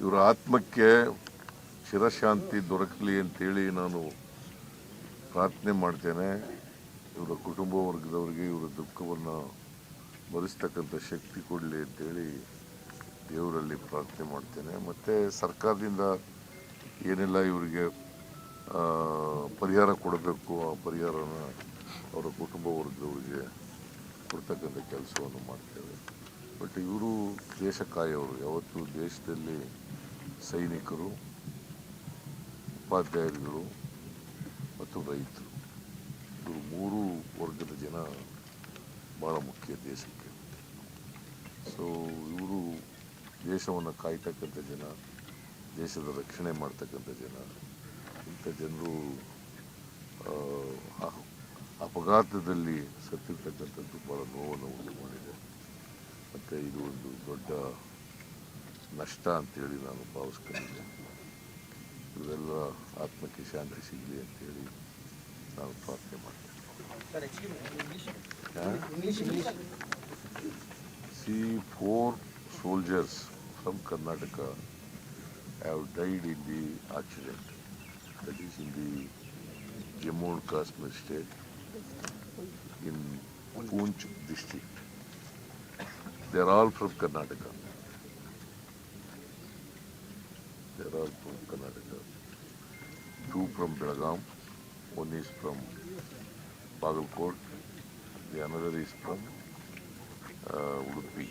ಇವರ ಆತ್ಮಕ್ಕೆ ಚಿರಶಾಂತಿ ದೊರಕಲಿ ಅಂತೇಳಿ ನಾನು ಪ್ರಾರ್ಥನೆ ಮಾಡ್ತೇನೆ. ಇವರ ಕುಟುಂಬ ವರ್ಗದವರಿಗೆ ಇವರ ದುಃಖವನ್ನು ಭರಿಸ್ತಕ್ಕಂಥ ಶಕ್ತಿ ಕೊಡಲಿ ಅಂತೇಳಿ ದೇವರಲ್ಲಿ ಪ್ರಾರ್ಥನೆ ಮಾಡ್ತೇನೆ. ಮತ್ತು ಸರ್ಕಾರದಿಂದ ಏನೆಲ್ಲ ಇವರಿಗೆ ಪರಿಹಾರ ಕೊಡಬೇಕು, ಆ ಪರಿಹಾರನ ಅವರ ಕುಟುಂಬ ವರ್ಗದವರಿಗೆ ಕೊಡ್ತಕ್ಕಂಥ ಕೆಲಸವನ್ನು ಮಾಡ್ತೇವೆ. ಬಟ್ ಇವರು ದೇಶ ಕಾಯೋರು ಯಾವತ್ತೂ ದೇಶದಲ್ಲಿ ಸೈನಿಕರು, ಉಪಾಧ್ಯಾಯರುಗಳು ಮತ್ತು ರೈತರು. ಇದು ಮೂರು ವರ್ಗದ ಜನ ಭಾಳ ಮುಖ್ಯ ದೇಶಕ್ಕೆ. ಸೊ ಇವರು ದೇಶವನ್ನು ಕಾಯ್ತಕ್ಕಂಥ ಜನ, ದೇಶದ ರಕ್ಷಣೆ ಮಾಡ್ತಕ್ಕಂಥ ಜನ. ಇಂಥ ಜನರು ಅಪಘಾತದಲ್ಲಿ ಸತ್ತಿರ್ತಕ್ಕಂಥದ್ದು ಭಾಳ ನೋವನ್ನು ಉಂಟು ಮಾಡಿದೆ ಮತ್ತು ಇದು ಒಂದು ದೊಡ್ಡ ನಷ್ಟ ಹೇಳಿ ನಾನು ಭಾವಿಸ್ಕೊಂಡಿದ್ದೆ ಇವೆಲ್ಲ ಆತ್ಮಕ್ಕೆ ಶಾಂತಿ ಸಿಗಲಿ ಅಂತೇಳಿ ನಾನು ಪ್ರಾರ್ಥನೆ see four soldiers from Karnataka I have died in the accident that is in the Jammu and Kashmir state in Poonch district they are all from Karnataka They are from Karnataka. Two from Belgaum, one is from Bagalkot, the another is from uh, Udupi.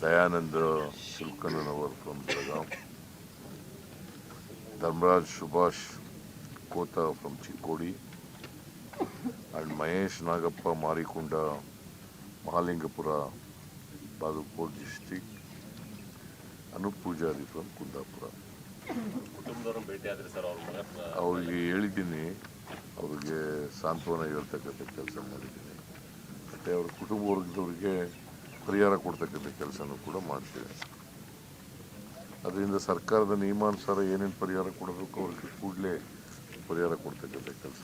Dayanand Shulkananawar from Belgaum. Dharmaraj Subhash Kota from Chikodi. And Mahesh Nagappa Marikunda, Mahalingapura, Bagalkot district. Anup Poojari from Kundapura. ಅವ್ರಿಗೆ ಹೇಳಿದ್ದೀನಿ ಅವ್ರಿಗೆ ಸಾಂತ್ವನ ಹೇಳ್ತಕ್ಕಂಥ ಕೆಲಸ ಮಾಡಿದ್ದೀನಿ. ಮತ್ತು ಅವ್ರ ಕುಟುಂಬ ವರ್ಗದವ್ರಿಗೆ ಪರಿಹಾರ ಕೊಡ್ತಕ್ಕಂಥ ಕೆಲಸನೂ ಕೂಡ ಮಾಡ್ತೀವಿ. ಅದರಿಂದ ಸರ್ಕಾರದ ನಿಯಮಾನುಸಾರ ಏನೇನು ಪರಿಹಾರ ಕೊಡಬೇಕು ಅವ್ರಿಗೆ ಕೂಡಲೇ ಪರಿಹಾರ ಕೊಡ್ತಕ್ಕಂಥ ಕೆಲಸ